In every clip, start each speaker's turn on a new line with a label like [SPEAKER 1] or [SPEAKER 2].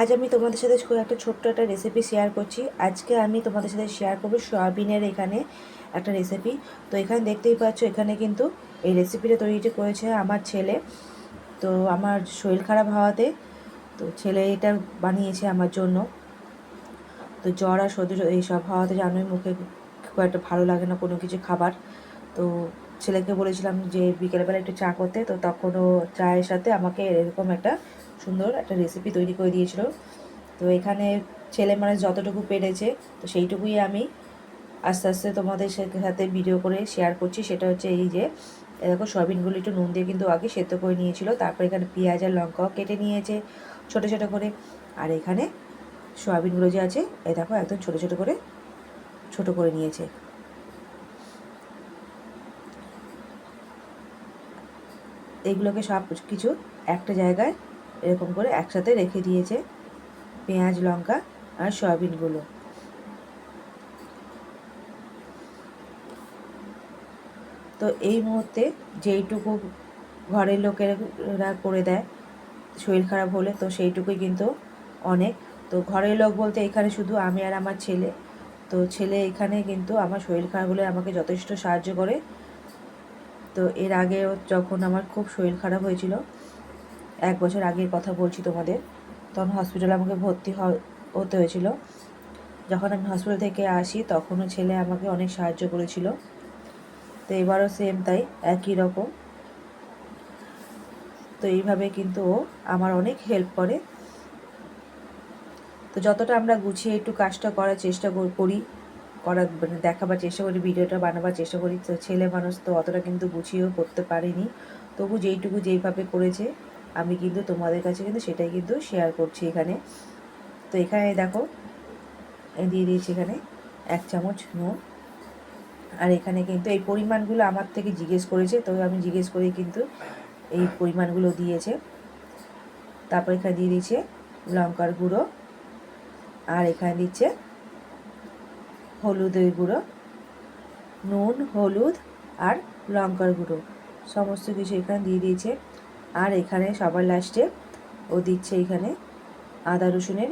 [SPEAKER 1] আজ আমি তোমাদের সাথে খুব একটা ছোট্ট একটা রেসিপি শেয়ার করছি। আজকে আমি তোমাদের সাথে শেয়ার করব সয়াবিনের এখানে একটা রেসিপি তো এখানে দেখতেই পাচ্ছ, এখানে কিন্তু এই রেসিপিটা তৈরিটা করেছে আমার ছেলে। তো আমার শরীর খারাপ হওয়াতে তো ছেলে এটা বানিয়েছে আমার জন্য। তো জ্বর আর সর্দি এইসব হওয়াতে জানোই মুখে খুব একটা ভালো লাগে না কোনো কিছু খাবার। তো ছেলেকে বলেছিলাম যে বিকেলবেলা একটু চা করতে, তো তখনও চায়ের সাথে আমাকে এরকম একটা সুন্দর একটা রেসিপি তৈরি করে দিয়েছিল। তো এখানে ছেলে মানে যতটুকু পেরেছে, তো সেইটুকুই আমি আস্তে আস্তে তোমাদের সাথে ভিডিও করে শেয়ার করছি। সেটা হচ্ছে এই যে দেখো সয়াবিনগুলো একটু নুন দিয়ে কিন্তু আগে সেদ্ধ করে নিয়েছিল। তারপর এখানে পেঁয়াজ আর লঙ্কাও কেটে নিয়েছে ছোটো ছোটো করে। আর এখানে সয়াবিনগুলো যে আছে, এ দেখো একদম ছোটো ছোটো করে ছোট করে নিয়েছে। এগুলোকে সব কিছু একটা জায়গায় এরকম করে একসাথে রেখে দিয়েছে পেঁয়াজ, লঙ্কা আর সয়াবিনগুলো। তো এই মুহূর্তে যেইটুকু ঘরের লোকেরা করে দেয়, শরীর খারাপ হলে তো সেইটুকুই কিন্তু অনেক। তো ঘরের লোক বলতে এখানে শুধু আমি আর আমার ছেলে। তো ছেলে এখানে কিন্তু আমার শরীর খারাপ হলে আমাকে যথেষ্ট সাহায্য করে। তো এর আগেও যখন আমার খুব শরীর খারাপ হয়েছিল এক বছর আগের কথা বলছি তোমাদের। তখন হসপিটালে আমাকে ভর্তি হতে হয়েছিল। যখন আমি হসপিটাল থেকে আসি, তখনও ছেলে আমাকে অনেক সাহায্য করেছিল। তো এবারও সেম তাই, একই রকম। তো এইভাবে কিন্তু ও আমার অনেক হেল্প করে। তো যতটা আমরা গুছিয়ে একটু কাজটা করার চেষ্টা করি, করার মানে দেখাবার চেষ্টা করি, ভিডিওটা বানাবার চেষ্টা করি, তো ছেলে মানুষ তো অতটা কিন্তু গুছিয়েও করতে পারিনি। তবু যেইটুকু যেইভাবে করেছে আমি কিন্তু তোমাদের কাছে কিন্তু সেটাই কিন্তু শেয়ার করছি এখানে। তো এখানে দেখো দিয়ে দিয়েছি এখানে এক চামচ নুন। আর এখানে কিন্তু এই পরিমাণগুলো আমার থেকে জিজ্ঞেস করেছে, তো আমি জিজ্ঞেস করি কিন্তু এই পরিমাণগুলো দিয়েছে। তারপর এখানে দিয়ে দিয়েছে লঙ্কার গুঁড়ো, আর এখানে দিচ্ছে হলুদের গুঁড়ো, নুন, হলুদ আর লঙ্কার গুঁড়ো। সমস্ত কিছু এখানে দিয়ে দিয়েছে। আর এখানে সবার লাস্টে ও দিচ্ছে এখানে আদা রসুনের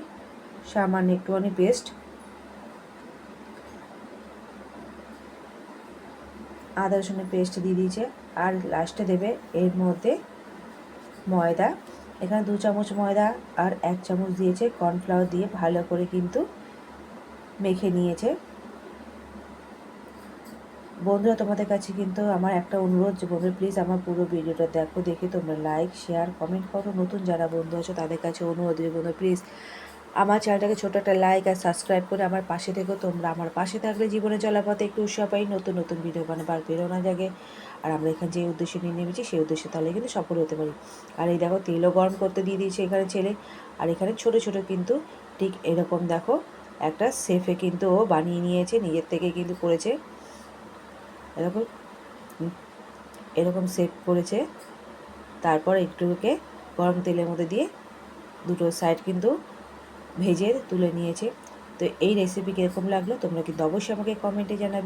[SPEAKER 1] সামান্য একটুখানি পেস্ট আদা রসুনের পেস্ট দিয়ে দিয়েছে। আর লাস্টে দেবে এর মধ্যে ময়দা। এখানে দু চামচ ময়দা আর এক চামচ দিয়েছে। কর্নফ্লাওয়ার দিয়ে ভালো করে কিন্তু মেখে নিয়েছে। বন্ধুরা, তোমাদের কাছে কিন্তু আমার একটা অনুরোধ যে বন্ধুরা প্লিজ আমার পুরো ভিডিওটা দেখো, দেখে তোমরা লাইক শেয়ার কমেন্ট করো। নতুন যারা বন্ধু আছো, তাদের কাছে অনুরোধ যে বন্ধু প্লিজ আমার চ্যানেলটাকে ছোটো একটা লাইক আর সাবস্ক্রাইব করে আমার পাশে থেকো। তোমরা আমার পাশে থাকলে জীবনে চলার পথে একটু উৎসাহ পাই, নতুন নতুন ভিডিও বানাবার বেরোনা জাগে। আর আমরা এখানে যে উদ্দেশ্যে নিয়ে নেমেছি, সেই উদ্দেশ্যে তাহলে কিন্তু সফল হতে পারি। আর এই দেখো, তেলও গরম করতে দিয়ে দিয়েছে এখানে ছেলে। আর এখানে ছোট ছোট কিন্তু ঠিক এরকম দেখো, একটা সেফে কিন্তু ও বানিয়ে নিয়েছে, নিজের থেকে কিন্তু করেছে। এরকম এরকম সেট করেছে। তারপর একটুকে গরম তেলের মধ্যে দিয়ে দুটো সাইড কিন্তু ভেজে তুলে নিয়েছে। তো এই রেসিপি কীরকম লাগল তোমরা কিন্তু অবশ্যই আমাকে কমেন্টে জানাবে।